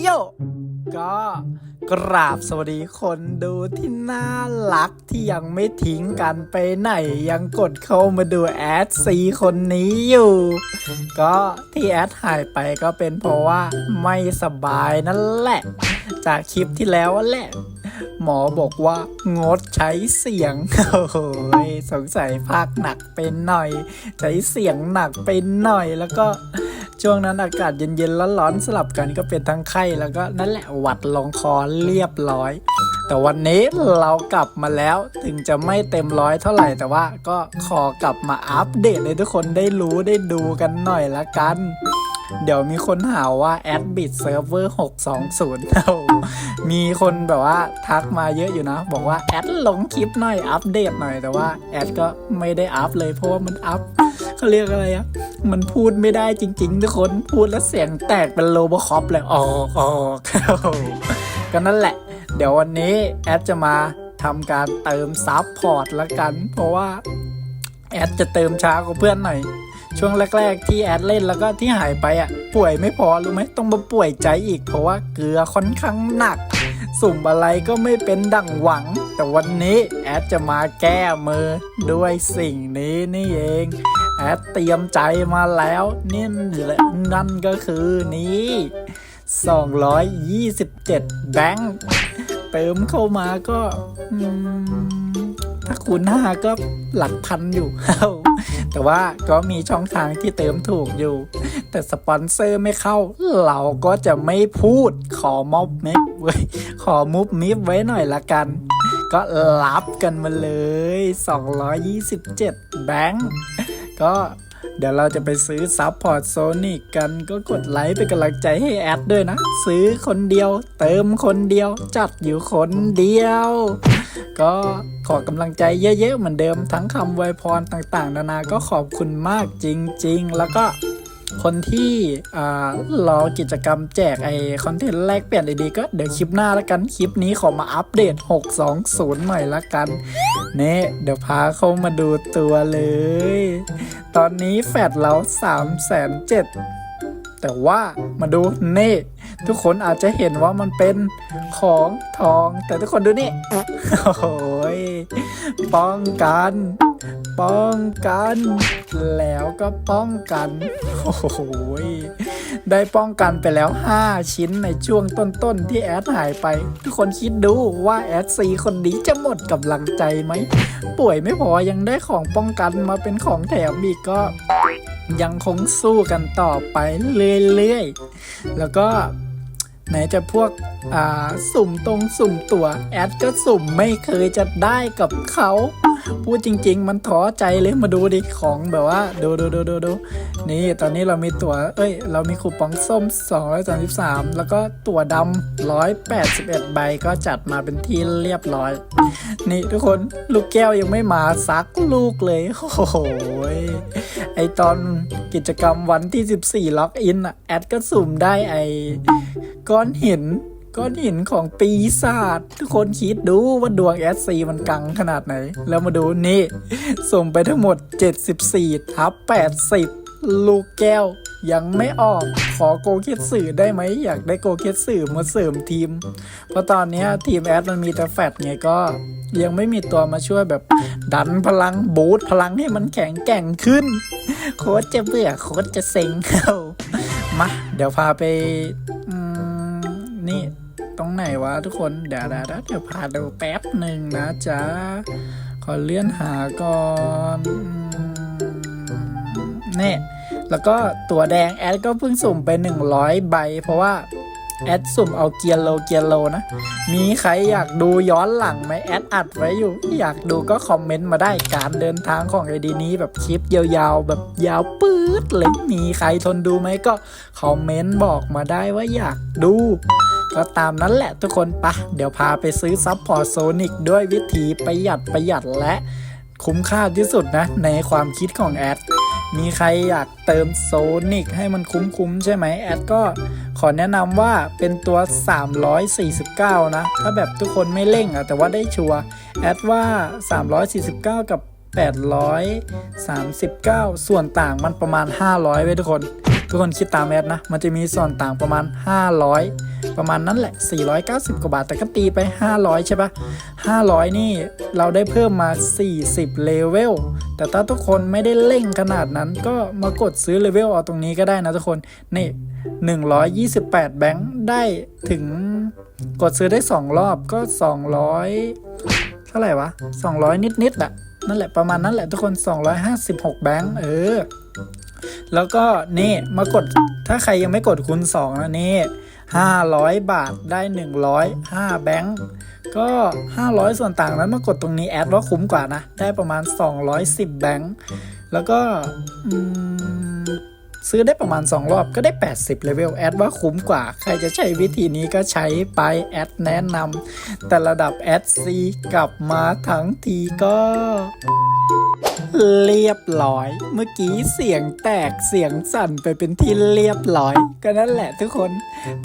โยก็กราบสวัสดีคนดูที่น่ารักที่ยังไม่ทิ้งกันไปไหน ยังกดเข้ามาดูแอดซีคนนี้อยู่ ก็ที่แอดหายไปก็เป็นเพราะว่าไม่สบายนั่นแหละ จากคลิปที่แล้วแหละ หมอบอกว่างดใช้เสียง โอ้โหยสงสัยภาคหนักเป็นหน่อย ใช้เสียงหนักเป็นหน่อยแล้วก็ ช่วงนั้นอากาศเย็นๆแล้วร้อนสลับกันก็เป็นทั้งไข้แล้วก็นั่นแหละหวัดลงคอเรียบร้อย แต่วันนี้เรากลับมาแล้วถึงจะไม่เต็มร้อยเท่าไหร่แต่ว่าก็ขอกลับมาอัปเดตให้ทุกคนได้รู้ได้ดูกันหน่อยละกัน เดี๋ยวมีคนหาว่าแอดบิดเซิร์ฟเวอร์620เอา มีคนแบบว่าทักมาเยอะอยู่นะ บอกว่าแอดลงคลิปหน่อยอัปเดตหน่อยแต่ว่าแอดก็ไม่ได้อัพเลยเพราะว่ามันอัพเขาเรียกอะไรอะมันพูดไม่ได้จริง ๆ ทุกคนพูดแล้วเสียงแตกเป็นโลบคอปเลยออกออกก็นั่นแหละ เดี๋ยววันนี้แอดจะมาทำการเติมซับพอร์ตละกัน เพราะว่าแอดจะเติมช้ากว่าเพื่อนหน่อยช่วงแรก ๆ ที่แอดเล่นแล้วก็ที่หายไปอะ ป่วยไม่พอรู้ไหมต้องมาป่วยใจอีกเพราะว่าเกลือค่อนข้างหนัก สุ่มอะไรก็ไม่เป็นดั่งหวัง แต่วันนี้แอดจะมาแก้มือด้วยสิ่งนี้นี่เอง แอดเตรียมใจมาแล้วนี่แหละนั่นก็คือนี้ 227 แบงค์เติมเข้ามาก็ถ้าคูณห้าก็หลักพันอยู่ แต่ว่าก็มีช่องทางที่เติมถูกอยู่ แต่สปอนเซอร์ไม่เข้า เราก็จะไม่พูดขอมอบมิฟไว้ขอมุฟมิฟไว้หน่อยละกัน ก็รับกันมาเลย 227 แบงก์ก็ เดี๋ยวเราจะไปซื้อซับพอร์ตโซนิกกันก็กดไลค์เป็นกำลังใจให้แอดด้วยนะ ซื้อคนเดียว เติมคนเดียว จัดอยู่คนเดียว ก็ขอกำลังใจเยอะๆเหมือนเดิมทั้งคำไวยพรต่างๆ นานาก็ขอบคุณมากจริง ๆ แล้วก็ คนที่รอกิจกรรมแจกไอคอนเทนต์แลกเปลี่ยนดีๆก็เดี๋ยวคลิปหน้าละกัน คลิปนี้ขอมาอัปเดต 620 หน่อยละกันเน่เดี๋ยวพาเข้ามาดูตัวเลย ตอนนี้แฟดเรา3 7 0 0 0แต่ว่ามาดูนี่ ทุกคนอาจจะเห็นว่ามันเป็นของทอง แต่ทุกคนดูนี่ โอ้ยป้องกัน ป้องกัน แล้วก็ป้องกัน โอ้โหได้ป้องกันไปแล้ว 5 ชิ้นในช่วงต้นๆที่แอดหายไป ทุกคนคิดดูว่าแอดซีคนนี้จะหมดกำลังใจไหม ป่วยไม่พอยังได้ของป้องกันมาเป็นของแถมอีกก็ยังคงสู้กันต่อไปเรื่อยๆ แล้วก็ไหนจะพวกอ่าสุ่มตรงสุ่มตัว แอดก็สุ่มไม่เคยจะได้กับเขา พูดจริง ๆ มันท้อใจเลยมาดูดิของแบบว่าดูดูดูดูดูนี่ตอนนี้เรามีตัวเอ้ย เรามีคูปองส้ม 233 แล้วก็ตัวดำ181 ใบก็จัดมาเป็นที่เรียบร้อย นี่ทุกคนลูกแก้วยังไม่มาซักลูกเลยโอ้โหไอตอนกิจกรรมวันที่ 14 ล็อกอินอะแอดก็สุ่มได้ไอก้อนหิน ก้อนหินของปีศาจทุกคนคิดดูว่าดวงแอดซีมันกังขนาดไหน แล้วมาดูนี่สุ่มไปทั้งหมด 74 ทับ 80 ลูกแก้ว ยังไม่ออก ขอโกเคสสื่อได้ไหม อยากได้โกเคสสื่อมาเสริมทีม เพราะตอนนี้ทีมแอดมันมีแต่แฟดไงก็ ยังไม่มีตัวมาช่วยแบบ ดันพลังบูตพลังให้มันแข็งแกร่งขึ้น โค้ชจะเบื่อโค้ชจะเซ็งเอามา เดี๋ยวพาไปนี่ ตรงไหนวะทุกคนเดี๋ยวเดี๋ยวเดี๋ยวเดี๋ยวพาดูแป๊บหนึ่งนะจ๊ะขอเลื่อนหาก่อนนี่แล้วก็ตัวแดงแอดก็เพิ่งสุ่มไป 100 ใบ เพราะว่าแอดสุ่มเอาเกียร์โลเกียร์โลนะ มีใครอยากดูย้อนหลังไหมแอดอัดไว้อยู่ อยากดูก็คอมเมนต์มาได้การเดินทางของไอดีนี้แบบคลิปยาวๆ แบบยาวปื๊ดเลยมีใครทนดูไหมก็คอมเมนต์บอกมาได้ว่าอยากดู ก็ตามนั้นแหละทุกคนปะเดี๋ยวพาไปซื้อซับพอร์ตโซนิกด้วยวิธีประหยัดประหยัดและคุ้มค่าที่สุดนะ ในความคิดของแอด มีใครอยากเติมโซนิกให้มันคุ้มๆใช่ไหมแอดก็ขอแนะนำว่าเป็นตัว 349 นะ ถ้าแบบทุกคนไม่เร่งอะแต่ว่าได้ชัวร์แอดว่า 349 กับ 839 ส่วนต่างมันประมาณ 500 ไว้ยทุกคน ทุกคนคิดตามแอดนะ มันจะมีส่วนต่างประมาณ 500 ประมาณนั้นแหละ 490 กว่าบาท แต่ก็ตีไป 500 ใช่ปะ500 นี่เราได้เพิ่มมา 40 เลเวล แต่ถ้าทุกคนไม่ได้เร่งขนาดนั้น ก็มากดซื้อเลเวลเอาตรงนี้ก็ได้นะทุกคน นี่ 128 แบงค์ได้ถึงกดซื้อได้ 2 รอบก็ 200 เท่าไหร่วะ 200 นิดๆอะนั่นแหละประมาณนั้นแหละทุกคน 256 แบงค์เออแล้วก็นี่มากดถ้าใครยังไม่กดคูณ2นะนี่ 500 บาทได้ 105 แบงค์ก็ 500 ส่วนต่างนั้นมากดตรงนี้แอดว่าคุ้มกว่านะ ได้ประมาณ 210 แบงค์แล้วก็อืม ซื้อได้ประมาณ 2 รอบก็ได้ 80เลเวลแอดว่าคุ้มกว่า ใครจะใช้วิธีนี้ก็ใช้ไปแอดแนะนำแต่ระดับแอดซีกลับมาทั้งทีก็เรียบร้อย เมื่อกี้เสียงแตกเสียงสั่นไปเป็นที่เรียบร้อย ก็นั่นแหละทุกคน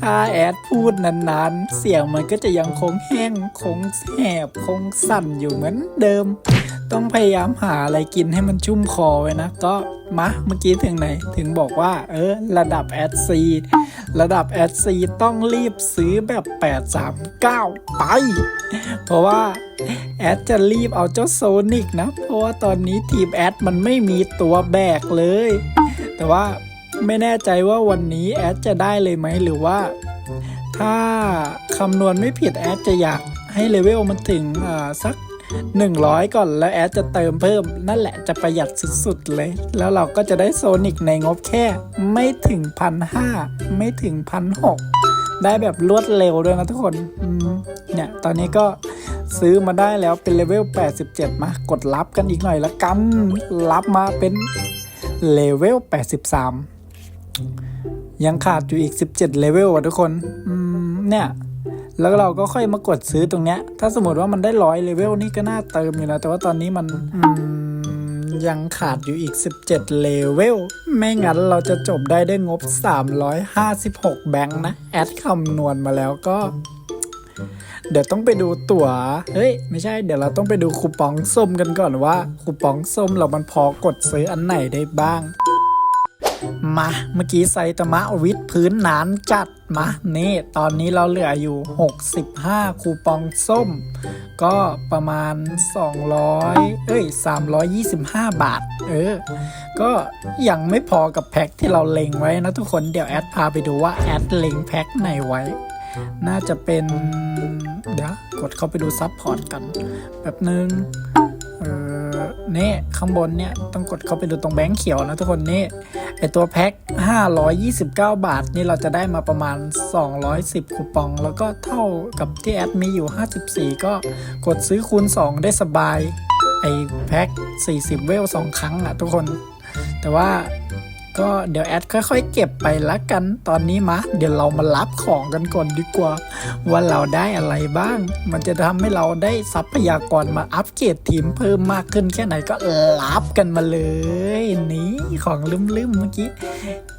ถ้าแอดพูดนานๆ เสียงมันก็จะยังคงแห้ง คงแหบ คงสั่นอยู่เหมือนเดิม ต้องพยายามหาอะไรกินให้มันชุ่มคอไว้นะ ก็มาเมื่อกี้ถึงไหน ถึงบอกว่า เออ ระดับแอดซีระดับแอดซีต้องรีบซื้อแบบ 839 ไป เพราะว่าแอดจะรีบเอาเจ้าโซนิกนะ เพราะว่าตอนนี้ทีมแอดมันไม่มีตัวแบกเลย แต่ว่าไม่แน่ใจว่าวันนี้แอดจะได้เลยไหมหรือว่า ถ้าคำนวณไม่ผิดแอดจะอยากให้เลเวลมันถึงอ่าสัก 100 ก่อนแล้วแอดจะเติมเพิ่ม นั่นแหละจะประหยัดสุดๆเลย แล้วเราก็จะได้โซนิกในงบแค่ ไม่ถึงพันห้าไม่ถึงพันหกได้แบบรวดเร็วด้วยนะทุกคนเนี่ย ตอนนี้ก็ซื้อมาได้แล้วเป็นเลเวล 87 มากดรับกันอีกหน่อยละกันรับมาเป็นเลเวล 83 ยังขาดอยู่อีก 17 เลเวลอะทุกคนเนี่ย แล้วเราก็ค่อยมากดซื้อตรงเนี้ย ถ้าสมมติว่ามันได้ร้อยเลเวลนี่ก็น่าเติมอยู่นะ แต่ว่าตอนนี้มันอืมยังขาดอยู่อีก 17 เลเวล ไม่งั้นเราจะจบได้ด้วยงบ 356 แบงค์นะ แอดคำนวณมาแล้วก็ เดี๋ยวต้องไปดูตั๋ว เฮ้ย ไม่ใช่ เดี๋ยวเราต้องไปดูคูปองส้มกันก่อนว่า คูปองส้มเรามันพอกดซื้ออันไหนได้บ้าง มา เมื่อกี้ไซตามะวิทพื้นหนานจัด มานี่ตอนนี้เราเหลืออยู่ 65 คูปองส้ม ก็ประมาณ 200 เอ้ย 325 บาท เออ ก็ยังไม่พอกับแพ็คที่เราเล็งไว้นะทุกคนเดี๋ยวแอดพาไปดูว่าแอดเล็งแพ็คไหนไว้ น่าจะเป็น เดี๋ยว กดเข้าไปดูซับพอร์ตกัน แบบนึง เออ นี่ข้างบนเนี่ยต้องกดเข้าไปดูตรงแบงค์เขียวนะทุกคนนี่ไอตัวแพ็ค529 บาท นี่เราจะได้มาประมาณ 210 คูปอง แล้วก็เท่ากับที่แอดมีอยู่ 54 ก็กดซื้อคูณ 2 ได้สบาย ไอแพ็ค40 เวล 2 ครั้งอะทุกคน แต่ว่า ก็เดี๋ยวแอดค่อยๆเก็บไปละกันตอนนี้มาเดี๋ยวเรามารับของกันก่อนดีกว่า ว่าเราได้อะไรบ้าง มันจะทำให้เราได้ทรัพยากรมาอัปเกรดทีมเพิ่มมากขึ้นแค่ไหนก็รับกันมาเลย นี่ของลืมๆเมื่อกี้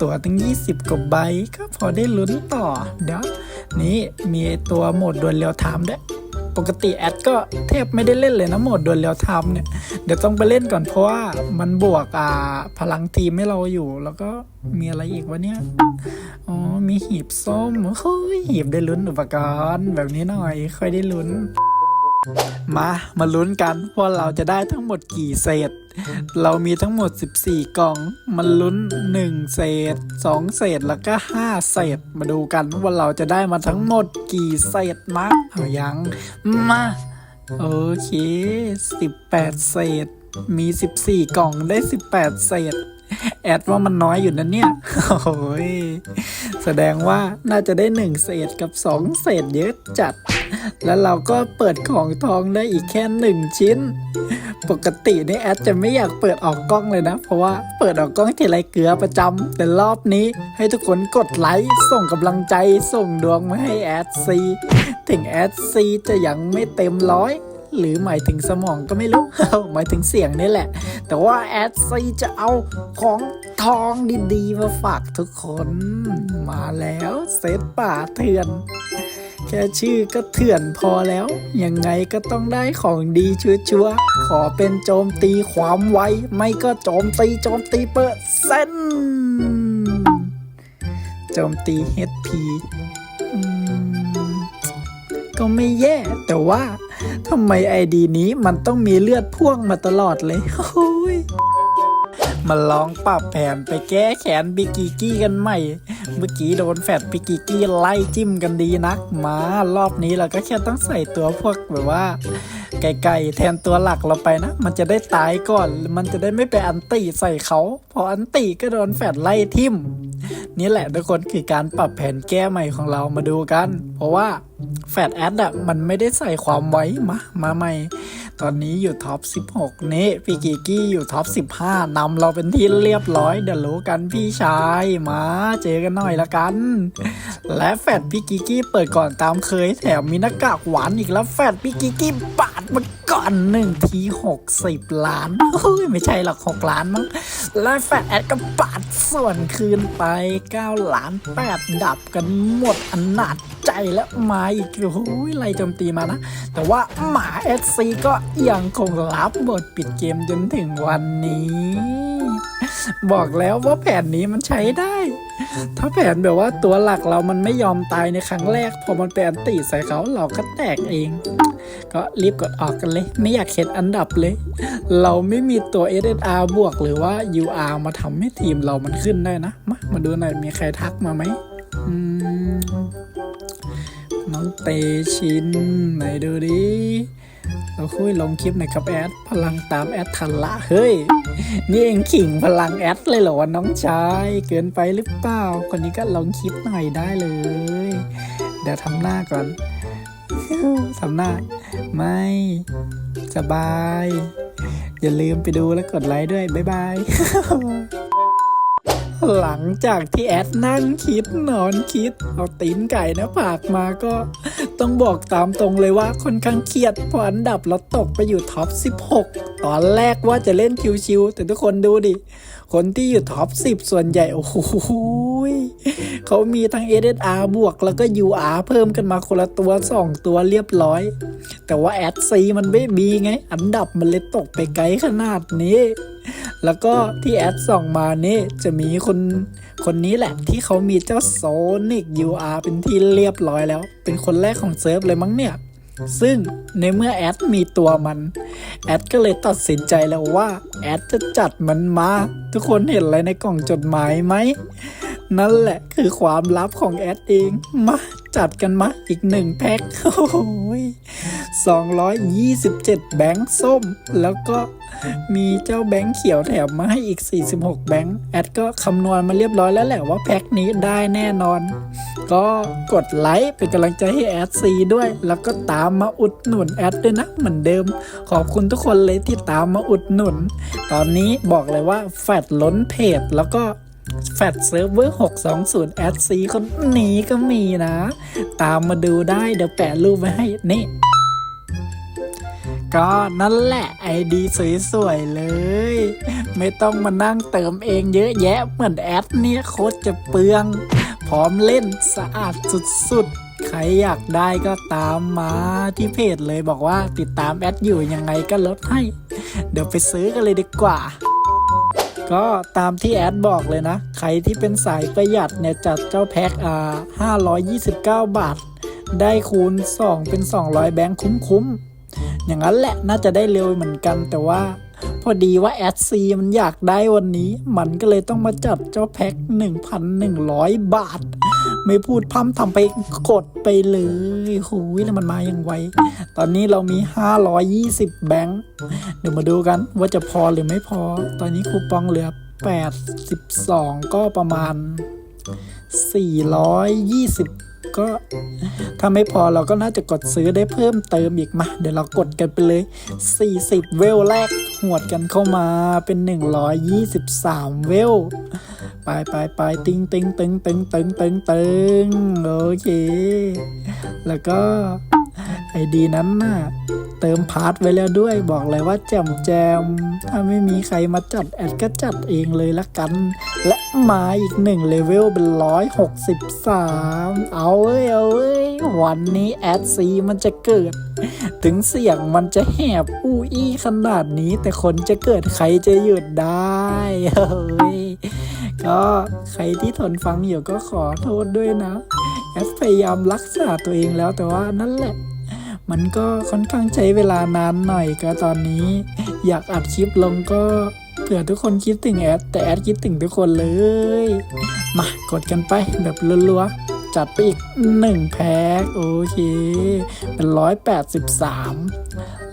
ตัวตั้ง 20กว่าใบก็พอได้ลุ้นต่อ เดี๋ยว นี่มีตัวโหมดดวลเรียวไทม์ด้วย ปกติแอดก็แทบไม่ได้เล่นเลยนะโหมดดวลเรียวทำเนี่ย เดี๋ยวต้องไปเล่นก่อนเพราะว่ามันบวกอ่าพลังทีมให้เราอยู่ แล้วก็มีอะไรอีกวะเนี่ย อ๋อ มีหีบส้มเฮ้ยหีบได้ลุ้นอุปกรณ์ แบบนี้หน่อย ค่อยได้ลุ้น มา มาลุ้นกันว่าเราจะได้ทั้งหมดกี่เศษ เรามีทั้งหมด 14 กล่อง มันลุ้น 1 เศษ 2 เศษแล้วก็ 5 เศษ มาดูกันว่าเราจะได้มาทั้งหมดกี่เศษมาเอายัง มา โอเค 18 เศษ มี 14 กล่องได้ 18 เศษ แอดว่ามันน้อยอยู่นะเนี่ย โอ้ย แสดงว่าน่าจะได้ 1 เศษกับ 2 เศษเยอะจัด แล้วเราก็เปิดของทองได้อีกแค่ 1 ชิ้น ปกตินี่แอดจะไม่อยากเปิดออกกล้องเลยนะ เพราะว่าเปิดออกกล้องทีไรเกลือประจำแต่รอบนี้ให้ทุกคนกดไลค์ส่งกำลังใจส่งดวงมาให้แอดซี ถึงแอดซีจะยังไม่เต็มร้อย หรือหมายถึงสมองก็ไม่รู้ หมายถึงเสียงนี่แหละ แต่ว่าแอดซีจะเอาของทองดีๆ มาฝากทุกคน มาแล้วเซตป่าเถื่อน แค่ชื่อก็เถื่อนพอแล้ว ยังไงก็ต้องได้ของดีชัวร์ๆขอเป็นโจมตีความไว ไม่ก็โจมตีโจมตีเปอร์เซ็นต์โจมตี HP อืม ก็ไม่แย่ แต่ว่าทำไมไอดีนี้มันต้องมีเลือดพ่วงมาตลอดเลยโอ้ยมาลองปรับแผนไปแก้แขนบิกิกี้กันใหม่ เมื่อกี้โดนแฟดบิกิกี้ไล่จิ้มกันดีนัก มารอบนี้เราก็แค่ต้องใส่ตัวพวกแบบว่า ไก่ๆแทนตัวหลักเราไปนะ มันจะได้ตายก่อน มันจะได้ไม่ไปอันติใส่เขา พออันติก็โดนแฟดไล่ทิมนี่แหละทุกคนคือการปรับแผนแก้ใหม่ของเรามาดูกัน เพราะว่าแฟดแอดอะมันไม่ได้ใส่ความไว้มามาใหม่ ตอนนี้อยู่ท็อป 16 นี้พี่กิกี้อยู่ท็อป 15นำเราเป็นที่เรียบร้อยเดี๋ยวรู้กันพี่ชายมาเจอกันหน่อยละกัน และแฟดพี่กิกี้เปิดก่อนตามเคยแถมมีหน้ากากหวานอีกแล้วแฟดพี่กิกี้ปาด มาก่อนหนึ่งทีหกสิบล้านเฮ้ยไม่ใช่หรอกหกล้านมั้งและแฟดแอดก็ปาดส่วนคืนไปเก้าล้านแปดดับกันหมดอนาจใจและมาอีกโอ้ยไล่โจมตีมานะ แต่ว่าหมาเอซีก็ยังคงรับบทปิดเกมจนถึงวันนี้ บอกแล้วว่าแผนนี้มันใช้ได้ ถ้าแผนแบบว่าตัวหลักเรามันไม่ยอมตายในครั้งแรก พอมันเป็นอันตีใส่เขาเราก็แตกเอง ก็รีบกดออกกันเลย ไม่อยากเห็นอันดับเลย เราไม่มีตัว SSR บวกหรือว่า UR มาทำให้ทีมเรามันขึ้นได้นะ มามาดูหน่อยมีใครทักมาไหมอืมน้องเตชินไหนดูดิ เราคุยลงคลิปหน่อยครับแอด พลังตามแอดทันละเฮ้ย นี่เองขิงพลังแอดเลยเหรอวะน้องชาย เกินไปหรือเปล่า คนนี้ก็ลงคลิปหน่อยได้เลย เดี๋ยวทำหน้าก่อนทำหน้า ไม่ สบาย อย่าลืมไปดูแล้วกดไลค์ด้วย บ๊ายบาย หลังจากที่แอดนั่งคิดนอนคิด เอาตีนไก่นะผากมาก็ต้องบอกตามตรงเลยว่าค่อนข้างเครียดเพราะอันดับเราตกไปอยู่ท็อป 16 ตอนแรกว่าจะเล่นชิวๆแต่ทุกคนดูดิ คนที่อยู่ท็อป 10 ส่วนใหญ่ โอ้โหเขามีทั้ง SSR บวกแล้วก็ UR เพิ่มกันมาคนละตัว 2 ตัวเรียบร้อย แต่ว่าแอดซีมันไม่มีไง อันดับมันเลยตกไปไกลขนาดนี้ แล้วก็ที่แอดส่องมานี่จะมีคนคนนี้แหละที่เขามีเจ้าโซนิก UR เป็นที่เรียบร้อยแล้ว เป็นคนแรกของเซิร์ฟเลยมั้งเนี่ยซึ่งในเมื่อแอดมีตัวมัน แอดก็เลยตัดสินใจแล้วว่า แอดจะจัดมันมา ทุกคนเห็นอะไรในกล่องจดหมายไหม นั่นแหละคือความลับของแอดเอง มาจัดกันมาอีกหนึ่งแพ็คโอ้โหย227 แบงค์ส้ม แล้วก็มีเจ้าแบงค์เขียวแถมมาให้อีก 46 แบงค์แอดก็คำนวณมาเรียบร้อยแล้วแหละว่าแพ็คนี้ได้แน่นอน ก็กดไลค์เป็นกำลังใจให้แอดซีด้วย แล้วก็ตามมาอุดหนุนแอดด้วยนะ เหมือนเดิม ขอบคุณทุกคนเลยที่ตามมาอุดหนุน ตอนนี้บอกเลยว่าแฟดล้นเพจแล้วก็ แฟดเซิร์ฟเวอร์620 แอดซีคนนี้ก็มีนะ ตามมาดูได้เดี๋ยวแปะรูปไว้ให้ นี่ ก็นั่นแหละไอดีสวยๆเลย ไม่ต้องมานั่งเติมเองเยอะแยะเหมือนแอดเนี่ยโคตรจะเปลือง พร้อมเล่นสะอาดสุดๆใครอยากได้ก็ตามมาที่เพจเลยบอกว่าติดตามแอดอยู่ยังไงก็ลดให้ เดี๋ยวไปซื้อกันเลยดีกว่า ก็ตามที่แอดบอกเลยนะ ใครที่เป็นสายประหยัดเนี่ยจัดเจ้าแพ็คอ่า529 บาท ได้คูณ 2 เป็น 200 แบงค์คุ้มๆ อย่างนั้นแหละน่าจะได้เร็วเหมือนกันแต่ว่าพอดีว่าแอดซีมันอยากได้วันนี้ มันก็เลยต้องมาจัดเจ้าแพ็ค1,100 บาท ไม่พูดพร่ำทำไปกดไปเลยหูยแล้วมันมาอย่างไว ตอนนี้เรามี 520 แบงค์ เดี๋ยวมาดูกันว่าจะพอหรือไม่พอ ตอนนี้คูปองเหลือ 82 ก็ประมาณ 420 ก็ถ้าไม่พอเราก็น่าจะกดซื้อได้เพิ่มเติมอีกมา เดี๋ยวเรากดกันไปเลย 40 เวลแรกหวดกันเข้ามาเป็น 123 เวลไปไปไปติงติงตึงตึงตึงตึงตึงโอเค แล้วก็ ไอดีนั้นน่ะ เติมพาร์ทไว้แล้วด้วยบอกเลยว่าแจมแจม ถ้าไม่มีใครมาจัดแอดก็จัดเองเลยละกัน และมาอีกหนึ่งเลเวลเป็นร้อยหกสิบสามเอาเอ้ยเอาเอ้ยวันนี้แอดซีมันจะเกิด ถึงเสียงมันจะแหบอู้อี้ขนาดนี้ แต่คนจะเกิดใครจะหยุดได้เฮ้ยก็ใครที่ทนฟังอยู่ก็ขอโทษด้วยนะแอดพยายามรักษาตัวเองแล้วแต่ว่านั่นแหละ มันก็ค่อนข้างใช้เวลานานหน่อยก็ตอนนี้ อยากอัดคลิปลงก็เผื่อทุกคนคิดถึงแอด แต่แอดคิดถึงทุกคนเลย มากดกันไปแบบรัวๆ จัดไปอีกหนึ่งแพ็คโอเค เป็นร้อยแปดสิบสาม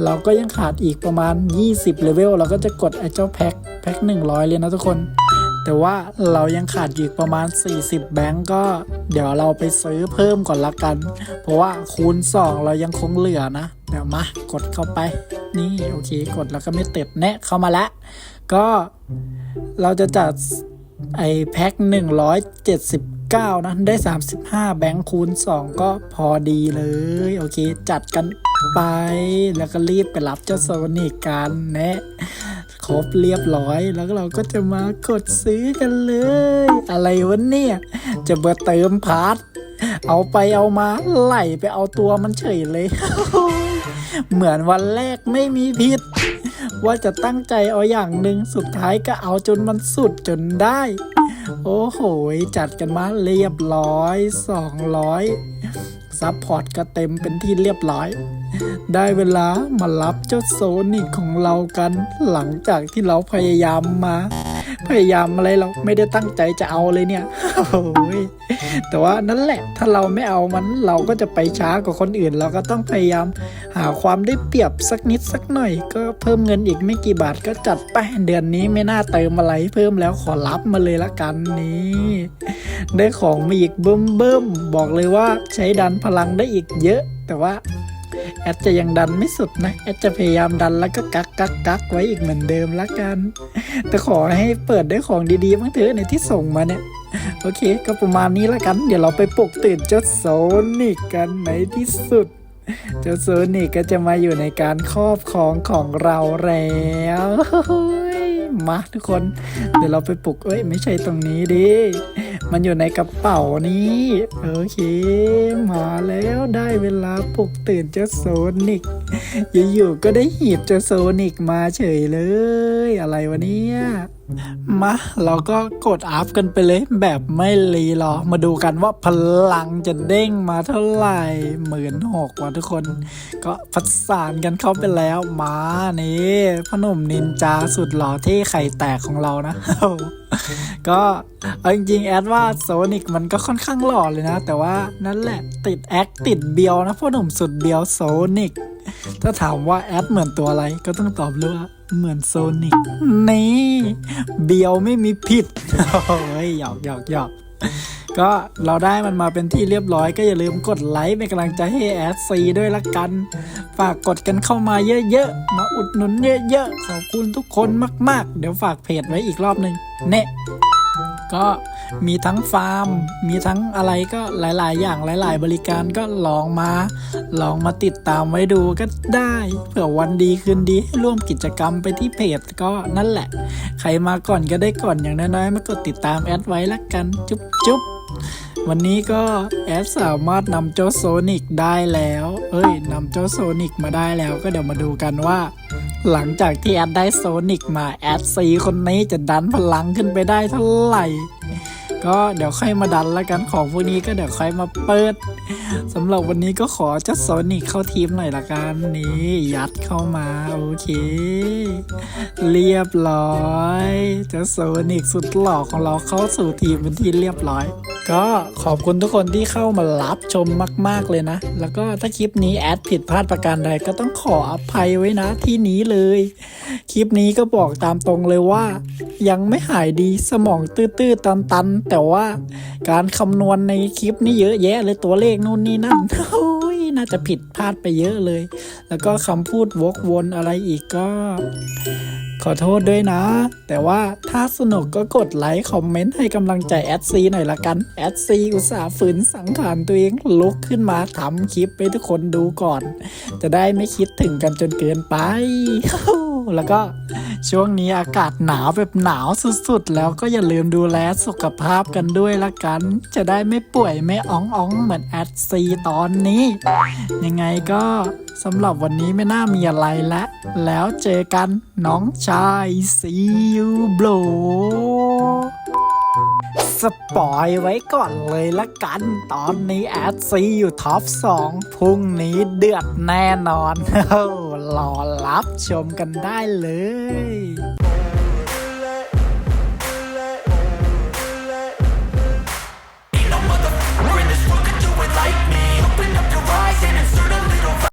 เราก็ยังขาดอีกประมาณ 20 เลเวล เราก็จะกดไอ้เจ้าแพ็คแพ็ค100 เลยนะทุกคน แต่ว่าเรายังขาดอีกประมาณ 40 แบงก์ก็เดี๋ยวเราไปซื้อเพิ่มก่อนละกัน เพราะว่าคูณ 2 เรายังคงเหลือนะ เดี๋ยวมากดเข้าไป นี่โอเค กดแล้วก็ไม่เต็ดแนะเข้ามาแล้วก็เราจะจัดไอแพ็ค179นะได้ 35 แบงค์คูณ 2 ก็พอดีเลย โอเค จัดกันไปแล้วก็รีบไปรับเจ้าโซนิกกันแนะ ครบเรียบร้อย แล้วเราก็จะมากดซื้อกันเลย อะไรวะเนี่ย จะเบอร์เติมพาร์ทเอาไปเอามาไหลไปเอาตัวมันเฉยเลย เหมือนวันแรกไม่มีพิษว่าจะตั้งใจเอาอย่างหนึ่งสุดท้ายก็เอาจนมันสุดจนได้ โอ้โหจัดกันมาเรียบร้อยสองร้อย ซัพพอร์ตก็เต็มเป็นที่เรียบร้อย ได้เวลามารับเจ้าโซนิกของเรากัน หลังจากที่เราพยายามมา พยายามอะไรเราไม่ได้ตั้งใจจะเอาเลยเนี่ยโอ้ยแต่ว่านั่นแหละ ถ้าเราไม่เอามันเราก็จะไปช้ากว่าคนอื่น เราก็ต้องพยายามหาความได้เปรียบสักนิดสักหน่อย ก็เพิ่มเงินอีกไม่กี่บาทก็จัดไปเดือนนี้ไม่น่าเติมอะไรเพิ่มแล้วขอรับมาเลยละกันนี่ได้ของมาอีกเบิ่มเบิ่มบอกเลยว่าใช้ดันพลังได้อีกเยอะ แต่ว่า แอดจะยังดันไม่สุดนะ แอดจะพยายามดันแล้วก็กักกักกักไว้อีกเหมือนเดิมละกัน แต่ขอให้เปิดได้ของดีๆบ้างเถอะในที่ส่งมาเนี่ย โอเค ก็ประมาณนี้ละกัน เดี๋ยวเราไปปลุกตื่นเจ้าโซนิกกันในที่สุด เจ้าโซนิกก็จะมาอยู่ในการครอบครองของเราแล้ว มาทุกคน เดี๋ยวเราไปปลุกเอ้ยไม่ใช่ตรงนี้ดิ มันอยู่ในกระเป๋านี้ โอเค มาแล้วได้เวลาปลุกตื่นเจ้าโซนิกอยู่ๆก็ได้หีบเจ้าโซนิกมาเฉยเลย อะไรวะเนี่ย มาเราก็กดอัพกันไปเลยแบบไม่รีรอ มาดูกันว่าพลังจะเด้งมาเท่าไหร่หมื่นหกว่ะทุกคน ก็พัสานกันเข้าไปแล้วมานี่พอหนุ่มนินจาสุดหล่อที่ไข่แตกของเรานะ ก็เอาจริงๆแอดว่าโซนิกมันก็ค่อนข้างหล่อเลยนะ แต่ว่านั่นแหละติดแอคติดเบียวนะพ่อหนุ่มสุดเบียวโซนิก ถ้าถามว่าแอดเหมือนตัวอะไรก็ต้องตอบเลยว่าเหมือนโซนิกนี่เบียวไม่มีผิดโอ้ยหยอกหยอกหยอกก็เราได้มันมาเป็นที่เรียบร้อยก็อย่าลืมกดไลค์เป็นกำลังใจให้แอดซีด้วยละกัน ฝากกดกันเข้ามาเยอะๆ มาอุดหนุนเยอะๆ ขอบคุณทุกคนมากๆ เดี๋ยวฝากเพจไว้อีกรอบหนึ่งเนะก็ มีทั้งฟาร์ม มีทั้งอะไรก็หลาย ๆ อย่างหลาย ๆ บริการก็ลองมา ลองมาติดตามไว้ดูก็ได้เผื่อวันดีคืนดีให้ร่วมกิจกรรมไปที่เพจก็นั่นแหละ ใครมาก่อนก็ได้ก่อนอย่างน้อยๆมากดติดตามแอดไว้ละกัน จุ๊บจุ๊บวันนี้ก็แอดสามารถนำเจ้าโซนิกได้แล้ว เอ้ยนำเจ้าโซนิกมาได้แล้วก็เดี๋ยวมาดูกันว่า หลังจากที่แอดได้โซนิกมาแอดซีคนนี้จะดันพลังขึ้นไปได้เท่าไหร่ ก็เดี๋ยวค่อยมาดันแล้วกันของพวกนี้ก็เดี๋ยวค่อยมาเปิดสำหรับวันนี้ก็ขอจ้าโซนิกเข้าทีมหน่อยละกันนี่ยัดเข้ามาโอเค เรียบร้อยจ้าโซนิกสุดหล่อของเราเข้าสู่ทีมเป็นที่เรียบร้อย ก็ขอบคุณทุกคนที่เข้ามารับชมมาก ๆเลยนะ แล้วก็ถ้าคลิปนี้แอดผิดพลาดประการใดก็ต้องขออภัยไว้นะที่นี้เลย คลิปนี้ก็บอกตามตรงเลยว่า ยังไม่หายดีสมองตื้อๆตันๆแต่ว่าการคำนวณในคลิปนี้เยอะแยะเลยตัวเลขนู่นนี่นั่นโอ้ยน่าจะผิดพลาดไปเยอะเลย แล้วก็คำพูดวกวนอะไรอีกก็ ขอโทษด้วยนะ แต่ว่าถ้าสนุกก็กดไลค์คอมเมนต์ให้กำลังใจแอดซีหน่อยละกันแอดซีอุตส่าห์ฝืนสังขารตัวเองลุกขึ้นมาทำคลิปให้ทุกคนดูก่อน จะได้ไม่คิดถึงกันจนเกินไป แล้วก็ช่วงนี้อากาศหนาวแบบหนาวสุดๆ แล้วก็อย่าลืมดูแลสุขภาพกันด้วยละกัน จะได้ไม่ป่วยไม่อ่องอ่องเหมือนแอดซีตอนนี้ ยังไงก็สำหรับวันนี้ไม่น่ามีอะไรละแล้วเจอกันน้องชายซีอูบลูสปอยไว้ก่อนเลยละกัน ตอนนี้แอดซีอยู่ท็อปสองพรุ่งนี้เดือดแน่นอน รอรับชมกันได้เลย